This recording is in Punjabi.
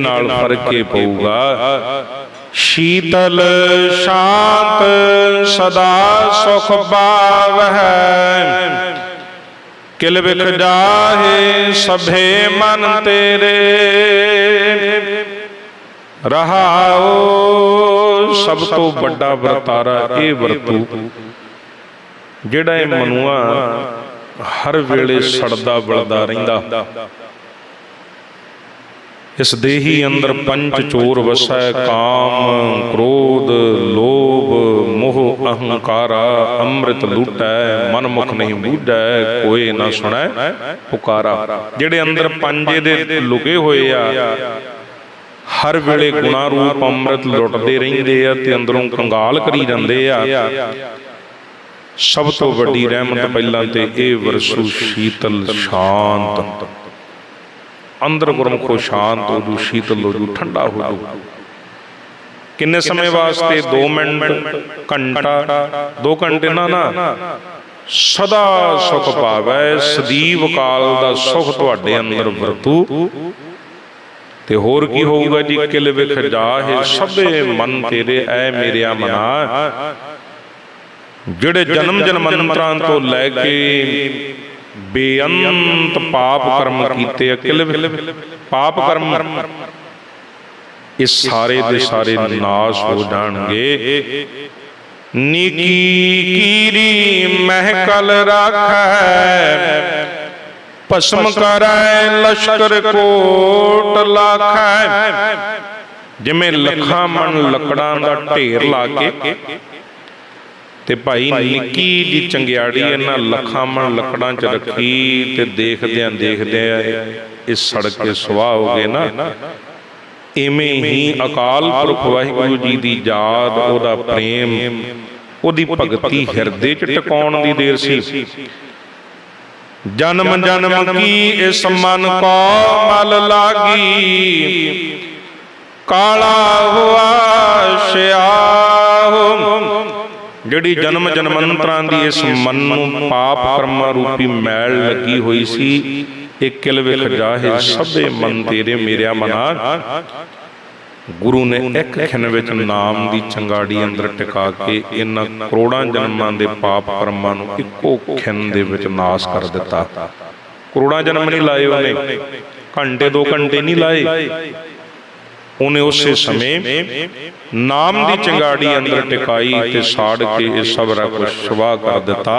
ਨਾਲ ਫਰਕੇ ਪਊਗਾ। ਸ਼ੀਤਲ ਸ਼ਾਂਤ ਸਦਾ ਸੁਖ ਪਾਵਹਿ। ਕਿਲ ਵਿਖ ਜਾਹੇ ਸਭੇ ਮਨ ਤੇਰੇ। ਰਹਾਓ ਸਭ ਤੋਂ ਵੱਡਾ ਵਰਤਾਰਾ ਇਹ ਵਰਤੂ। ਜਿਹੜਾ ਇਹ ਮਨੁਆ ਹਰ ਵੇਲੇ ਸੜਦਾ ਬਲਦਾ ਰਹਿੰਦਾ। ਇਸ ਦੇਹੀ ਅੰਦਰ ਪੰਜ ਚੋਰ ਵਸੈ ਕਾਮ, ਕ੍ਰੋਧ, ਲੋਭ, ਮੋਹ, ਅਹੰਕਾਰਾ, ਅੰਮ੍ਰਿਤ ਲੁਟੈ ਮਨ ਮੁਖ ਨਹੀਂ ਬੂਝੈ ਕੋਏ ਨਾ ਸੁਣੈ, ਪੁਕਾਰਾ। ਜਿਹੜੇ ਅੰਦਰ ਪੰਜੇ ਦੇ ਲੁਕੇ ਹੋਏ ਆ, ਹਰ ਵੇਲੇ ਗੁਣਾ ਰੂਪ ਅੰਮ੍ਰਿਤ ਲੁੱਟਦੇ ਰਹਿੰਦੇ ਆ ਤੇ ਅੰਦਰੋਂ ਕੰਗਾਲ ਕਰੀ ਜਾਂਦੇ ਆ। ਸਭ ਤੋਂ ਵੱਡੀ ਰਹਿਮਤ ਪਹਿਲਾਂ ਤੇ ਇਹ ਵਰਸੂ ਸ਼ੀਤਲ ਸ਼ਾਂਤ। ਅੰਦਰ ਗੁਰਮੁਖੋ ਸ਼ਾਂਤ ਹੋ ਜੂ ਸ਼ੀਤਲ ਹੋ ਜੂ ਠੰਡਾ ਹੋ ਜੂ ਕਿੰਨੇ ਸਮੇਂ ਵਾਸਤੇ? 2 ਮਿੰਟ ਘੰਟਾ। 2 ਘੰਟੇ ਨਾ ਨਾ। ਸਦਾ ਸੁਖ ਪਾਵੈ ਸਦੀਵ ਕਾਲ ਦਾ ਸੁਖ ਤੁਹਾਡੇ ਅੰਦਰ ਵਰਤੂ। ਤੇ ਹੋਰ ਕੀ ਹੋਊਗਾ ਜੀ? ਕਿਲ ਵਿਖ ਜਾਹੇ ਸਭੇ ਮਨ ਤੇਰੇ ਐ ਮੇਰਿਆ ਮਨਾ। ਜਿਹੜੇ ਜਨਮ ਜਨਮੰਤਰਾਂ ਤੋਂ ਲੈ ਕੇ ਬੇਅੰਤ ਪਾਪ ਕਰਮ ਕੀਤੇ ਆ ਪਾਪ ਕਰਮ। ਇਹ ਸਾਰੇ ਦੇ ਸਾਰੇ ਨਾਸ਼ ਹੋ ਜਾਣਗੇ। ਨੀਕੀ ਕੀਰੀ ਮਹਿਕਲ ਰਾਖੈ, ਭਸਮ ਕਰੈ, ਲਸ਼ਕਰ ਕੋਟ ਲਾਖੈ। ਜਿਵੇਂ ਲੱਖਾਂ ਮਨ ਲੱਕੜਾਂ ਦਾ ਢੇਰ ਲਾ ਕੇ ਤੇ ਭਾਈ ਨਿੱਕੀ ਦੀ ਚੰਗਿਆੜੀ ਇਹਨਾਂ ਲੱਖਾਂ ਮਣ ਲੱਕੜਾਂ 'ਚ ਰੱਖੀ ਤੇ ਦੇਖਦਿਆਂ ਦੇਖਦਿਆਂ ਇਹ ਸੜ ਕੇ ਸੁਆਹ ਹੋ ਗਏ ਨਾ। ਇਵੇਂ ਹੀ ਅਕਾਲ ਪੁਰਖ ਵਾਹਿਗੁਰੂ ਜੀ ਦੀ ਯਾਦ ਉਹਦਾ ਪ੍ਰੇਮ ਉਹਦੀ ਭਗਤੀ ਹਿਰਦੇ 'ਚ ਟਿਕਾਉਣ ਦੀ ਦੇਰ ਸੀ। ਜਨਮ ਜਨਮ ਕੀ ਇਸ ਮਨ ਕੋ ਮਲ ਲਾਗੀ? ਕਾਲਾ ਹੁਆ ਜਿਹੜੀ ਜਨਮ ਜਨਮੰਤਰਾਂ ਦੀ ਇਸ ਮਨ ਨੂੰ ਪਾਪ ਕਰਮਾਂ ਰੂਪੀ ਮੈਲ ਲੱਗੀ ਹੋਈ ਸੀ, ਇਹ ਕਿਲ ਵਿਖ ਜਾਹੇ ਸਭੇ ਮਨ ਤੇਰੇ ਮੇਰਿਆ ਮਨਾ। ਗੁਰੂ ਨੇ ਇੱਕ ਖਿਨ ਵਿੱਚ ਨਾਮ ਦੀ ਚੰਗਾੜੀ ਅੰਦਰ ਟਿਕਾ ਕੇ ਇਹਨਾਂ ਕਰੋੜਾਂ ਜਨਮਾਂ ਦੇ ਪਾਪ ਕਰਮਾਂ ਨੂੰ ਇੱਕੋ ਖਿਨ ਦੇ ਵਿੱਚ ਨਾਸ ਕਰ ਦਿੱਤਾ। ਕਰੋੜਾਂ ਜਨਮ ਨਹੀਂ ਲਾਏ ਉਹਨੇ, ਘੰਟੇ ਦੋ ਘੰਟੇ ਨਹੀਂ ਲਾਏ। ਉਹਨੇ ਉਸੇ ਸਮੇਂ ਨਾਮ ਦੀ ਚੰਗਾੜੀ ਅੰਦਰ ਟਿਕਾਈ ਤੇ ਸਾੜ ਕੇ ਇਹ ਸਭ ਕੁਝ ਸਵਾਹ ਕਰ ਦਿੱਤਾ।